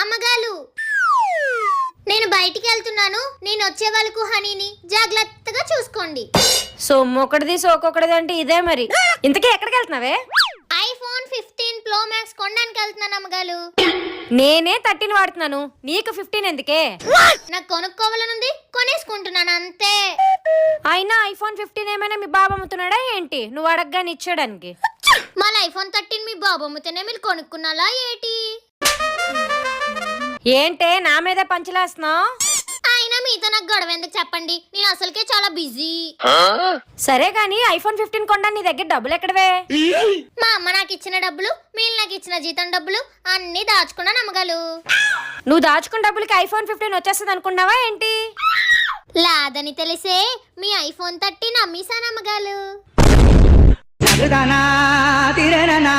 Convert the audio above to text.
అమ్మగాలు! నేను బయటికి వెళ్తున్నాను. నేను వచ్చే వాళ్ళకు హనీని జాగ్రత్తగా చూసుకోండి. సొమ్ము ఒకటిది సోకొకటిది అంటే ఇదే మరి. ఇంతకీ ఎక్కడికి వెళ్తున్నావే? ఐఫోన్ ఫిఫ్టీన్ ప్రో మ్యాక్స్ కొనడానికి వెళ్తున్నాను అమ్మగాలు. నేనే థర్టీన్ వాడుతున్నాను. నీకు ఫిఫ్టీన్ ఎందుకే? నాకు కొనుక్కోవాలనుంది కొనేసుకుంటున్నాను అంతే. అయినా ఐఫోన్ ఫిఫ్టీన్ ఏమైనా మీ బాబు అమ్ముతున్నాడా ఏంటి? నువ్వు అడగగానే ఇచ్చేయడానికి. మళ్ళీ ఐఫోన్ థర్టీన్ మీ బాబు అమ్ముతేనే మీరు కొనుక్కున్నాలా ఏటి? ఏంటే నా మీదే పంచలేస్తున్నావు? అయినా మీతో నాకు గొడవ ఎందుకు చెప్పండి? నేను అసలుకే చాలా బిజీ. సరే కానీ ఐఫోన్ ఫిఫ్టీన్ కొండా నీ దగ్గర డబ్బులు ఎక్కడవే? మా అమ్మ నాకు ఇచ్చిన డబ్బులు మీరు నాకు ఇచ్చిన జీతం డబ్బులు అన్ని దాచుకున్నా నమ్మగాలు నువ్వు దాచుకున్న డబ్బులకి ఐఫోన్ ఫిఫ్టీన్ వచ్చేస్తుంది అనుకున్నావా ఏంటి? లాదని తెలిసే మీ ఐఫోన్ థర్టీన్ అమ్మేశాను అమ్మగాలు తిరననా